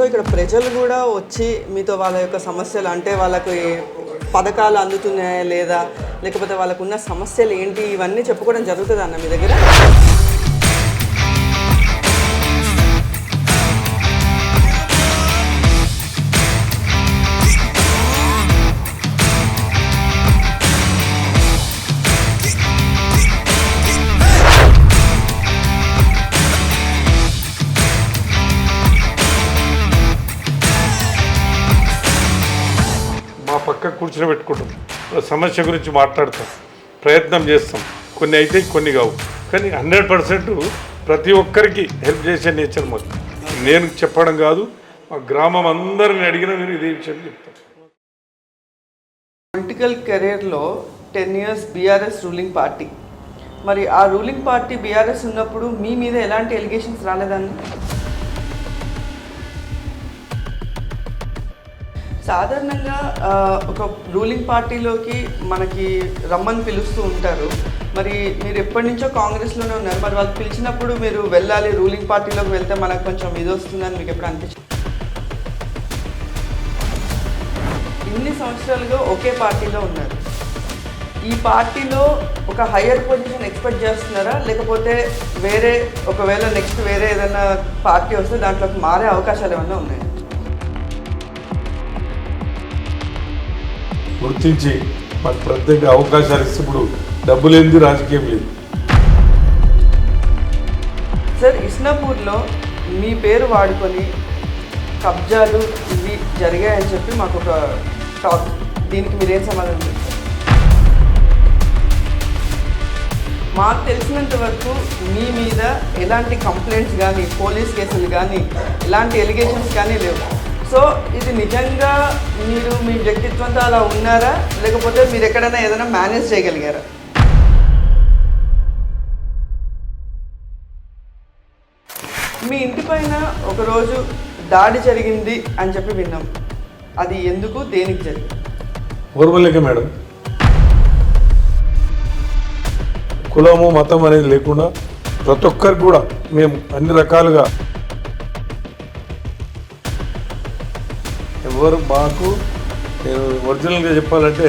So ఇక్కడ ప్రజలు కూడా వచ్చి మీతో వాళ్ళ యొక్క సమస్యలు అంటే వాళ్ళకి పథకాలు అందుతున్నాయా లేదా లేకపోతే వాళ్ళకున్న సమస్యలు ఏంటి ఇవన్నీ చెప్పుకోవడం జరుగుతుంది అన్న మీ దగ్గర? పక్కకు పక్క కూర్చుని పెట్టుకుంటాం. సమస్య గురించి మాట్లాడతాం. ప్రయత్నం చేస్తాం. కొన్ని అయితే కొన్ని కావు. కానీ హండ్రెడ్ పర్సెంట్ ప్రతి ఒక్కరికి హెల్ప్ చేసే నేచర్ మొత్తం నేను చెప్పడం కాదు మా గ్రామం అందరిని అడిగిన మీరు ఇదే విషయం చెప్తాను పొలిటికల్ కెరీర్లో ten years BRS ruling party మరి ఆ రూలింగ్ పార్టీ బీఆర్ఎస్ ఉన్నప్పుడు మీ మీద ఎలాంటి ఎలిగేషన్స్ రాలేదండి సాధారణంగా ఒక రూలింగ్ పార్టీలోకి మనకి రమ్మని పిలుస్తూ ఉంటారు. మరి మీరు ఎప్పటి నుంచో కాంగ్రెస్లోనే ఉన్నారు. మరి వాళ్ళు పిలిచినప్పుడు మీరు వెళ్ళాలి రూలింగ్ పార్టీలోకి వెళ్తే మనకు కొంచెం ఇది వస్తుందని మీకు ఎప్పుడు అనిపించింది ఇన్ని సంవత్సరాలుగా ఒకే పార్టీలో ఉన్నారు. ఈ పార్టీలో ఒక హయ్యర్ పొజిషన్ ఎక్స్పెక్ట్ చేస్తున్నారా? లేకపోతే వేరే ఒకవేళ నెక్స్ట్ వేరే ఏదైనా పార్టీ వస్తే దాంట్లోకి మారే అవకాశాలు ఏమైనా ఉన్నాయి? గుర్తించి మాకు ప్రత్యేక అవకాశాలు ఇస్తే ఇప్పుడు డబ్బు లేనిది రాజకీయం లేదు సార్ ఇస్నాపూర్లో మీ పేరు వాడుకొని కబ్జాలు ఇవి జరిగాయని చెప్పి మాకు ఒక టాక్ దీనికి మీరేం సమాధానం చెప్తారు? మాకు తెలిసినంత వరకు మీ మీద ఎలాంటి కంప్లైంట్స్ కానీ పోలీస్ కేసులు కానీ ఎలాంటి ఎలిగేషన్స్ కానీ లేవు. సో ఇది నిజంగా మీరు మీ వ్యక్తిత్వంతో అలా ఉన్నారా? లేకపోతే మీరు ఎక్కడైనా ఏదైనా మేనేజ్ చేయగలిగారా? మీ ఇంటి పైన ఒకరోజు దాడి జరిగింది అని చెప్పి విన్నాం. అది ఎందుకు? దేనికి జరిగింది? ఓర్వలేక మేడం. కులము మతం అనేది లేకుండా ప్రతి ఒక్కరికి కూడా మేము అన్ని రకాలుగా ఎవరు మాకు నేను ఒరిజినల్గా చెప్పాలంటే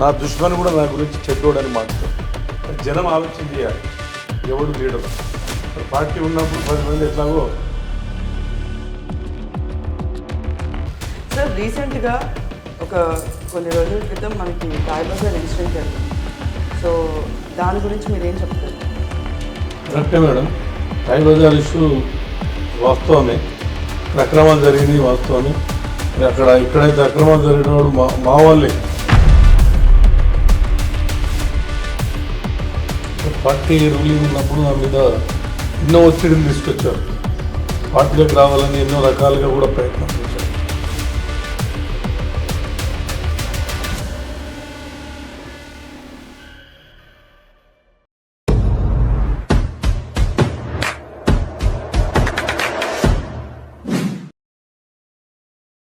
నా దుష్మని కూడా నా గురించి చెప్పేవాడని మాట్లాడు. జనం ఆలోచన చేయాలి. ఎవడు లీడర్? పార్టీ ఉన్నప్పుడు పది మంది ఎట్లాగో? సార్ రీసెంట్గా ఒక కొన్ని రోజుల క్రితం మనకి రాయబజార్ ఇన్సిడెంట్ జరిగింది. సో దాని గురించి మీరు ఏం చెప్తారు? కరెక్టే మేడం. టైం బజార్ ఇష్యూ వాస్తవమే. అక్రమాలు జరిగింది వాస్తవమే. అక్కడ ఎక్కడైతే అక్రమాలు జరిగినప్పుడు మా మా వాళ్ళే. పార్టీ రూలింగ్ ఉన్నప్పుడు నా మీద ఎన్నో ఒత్తిడిని తీసుకొచ్చారు. పార్టీలోకి రావాలని ఎన్నో రకాలుగా కూడా ప్రయత్నం